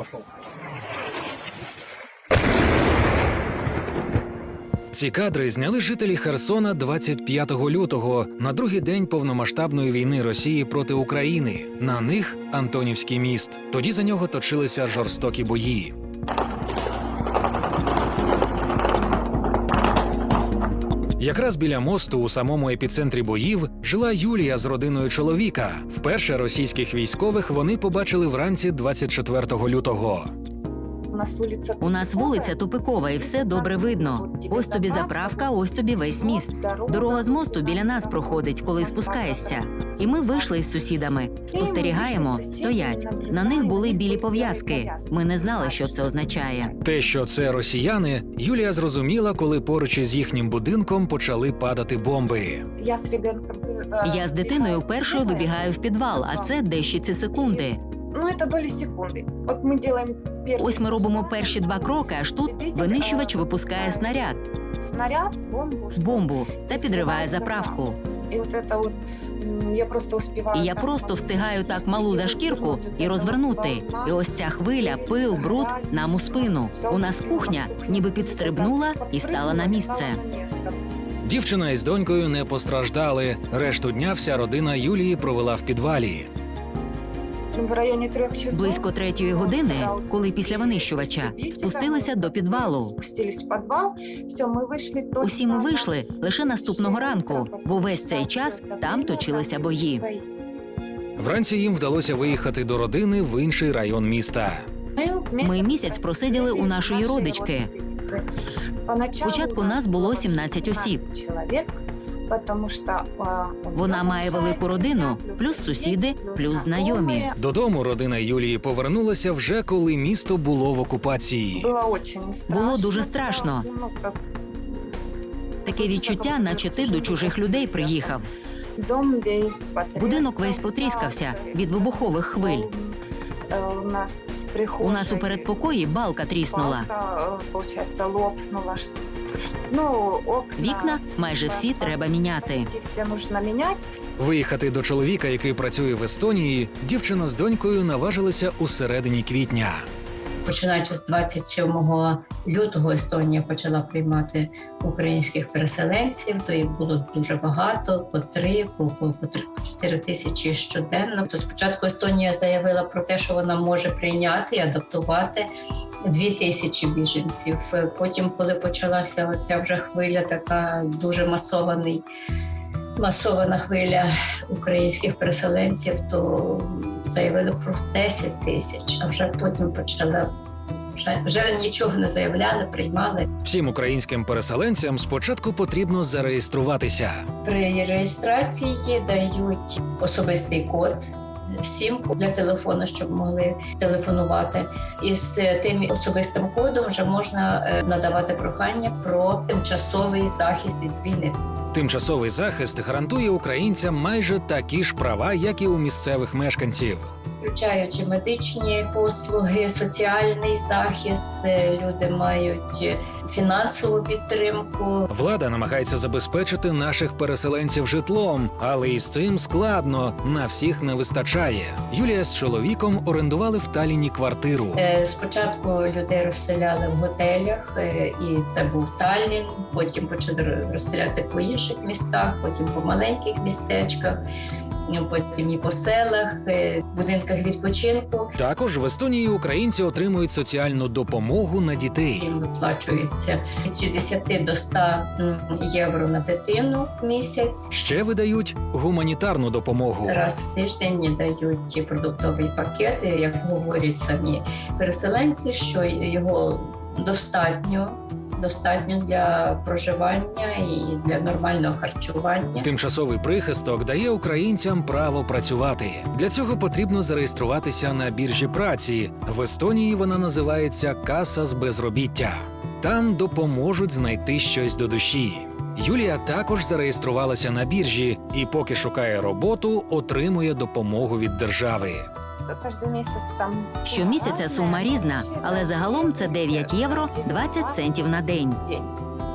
пошел. Ці кадри зняли жителі Херсона 25 лютого на другий день повномасштабної війни Росії проти України. На них Антонівський міст. Тоді за нього точилися жорстокі бої. Якраз біля мосту, у самому епіцентрі боїв, жила Юлія з родиною чоловіка. Вперше російських військових вони побачили вранці 24 лютого. У нас вулиця У нас вулиця тупикова, і все добре видно. Ось тобі заправка, ось тобі весь міст. Дорога з мосту біля нас проходить, коли спускаєшся. І ми вийшли із сусідами. Спостерігаємо, стоять. На них були білі пов'язки. Ми не знали, що це означає. Те, що це росіяни, Юлія зрозуміла, коли поруч із їхнім будинком почали падати бомби. Я з ребенком. е, Я з дитиною першою вибігаю в підвал, а це дещиці секунди. Ну, это доли секунди. От ми делаем перший Ось ми робимо перші два кроки, аж тут винищувач випускає снаряд, снаряд, бомбу, бомбу та підриває заправку. І от это от я просто успіваю. І я просто встигаю так малу за шкірку і розвернути. І ось ця хвиля, пил, бруд нам у спину. У нас кухня ніби підстрибнула і стала на місце. Дівчина із донькою не постраждали. Решту дня вся родина Юлії провела в підвалі. В районі трьох часов. Близько третьої години, коли після винищувача спустилися до підвалу. Спустились в підвал. Все, ми вийшли. Усі ми вийшли лише наступного ранку, бо весь цей час там точилися бої. Вранці їм вдалося виїхати до родини в інший район міста. Ми місяць просиділи у нашої родички. Спочатку нас було 17 осіб. Вона має велику родину, плюс сусіди, плюс знайомі. Додому родина Юлії повернулася вже коли місто було в окупації. Було дуже страшно. Таке відчуття, наче ти до чужих людей приїхав. Будинок весь потріскався від вибухових хвиль. У нас в У нас у передпокої балка тріснула. Получається, лопнула. Ш- ш- Ну, окна. Вікна майже всі треба міняти. Все нужно міняти. Виїхати до чоловіка, який працює в Естонії, дівчина з донькою наважилася у середині квітня. Починаючи з 27 лютого Естонія почала приймати українських переселенців, то їх було дуже багато, по три, по, по, по три, по чотири тисячі щоденно. То спочатку Естонія заявила про те, що вона може прийняти і адаптувати дві тисячі біженців. Потім, коли почалася оця вже хвиля, така дуже масований. Масована хвиля українських переселенців, то заявили про 10 тисяч, а вже потім почали вже, вже нічого не заявляли, приймали. Всім українським переселенцям спочатку потрібно зареєструватися. При реєстрації дають особистий код. Сімку для телефону, щоб могли телефонувати, і з тим особистим кодом вже можна е, надавати прохання про тимчасовий захист від війни. Тимчасовий захист гарантує українцям майже такі ж права, як і у місцевих мешканців. Включаючи медичні послуги, соціальний захист, люди мають е, фінансову підтримку. Влада намагається забезпечити наших переселенців житлом, але із цим складно на всіх не вистачає. Юлія з чоловіком орендували в Таліні квартиру. Е, Спочатку людей розселяли в готелях, е, і це був Таллін. Потім почали розселяти по інших містах, потім по маленьких містечках, е, потім і по селах, е, будинках відпочинку. Також в Естонії українці отримують соціальну допомогу на дітей. Їм виплачується від 60 до 100 євро на дитину в місяць. Ще видають гуманітарну допомогу. Раз в тиждень дають продуктові пакети, як говорять самі переселенці, що його достатньо, достатньо для проживання і для нормального харчування. Тимчасовий прихисток дає українцям право працювати. Для цього потрібно зареєструватися на біржі праці. В Естонії вона називається Каса з безробіття. Там допоможуть знайти щось до душі. Юлія також зареєструвалася на біржі і, поки шукає роботу, отримує допомогу від держави. Кожен місяць там Щомісяця сума різна, але загалом це 9 євро 20 центів на день.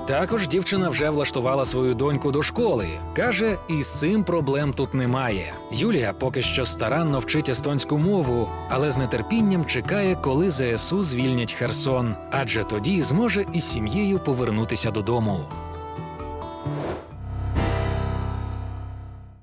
Також дівчина вже влаштувала свою доньку до школи. Каже, і з цим проблем тут немає. Юлія поки що старанно вчить естонську мову, але з нетерпінням чекає, коли ЗСУ звільнять Херсон, адже тоді зможе із сім'єю повернутися додому.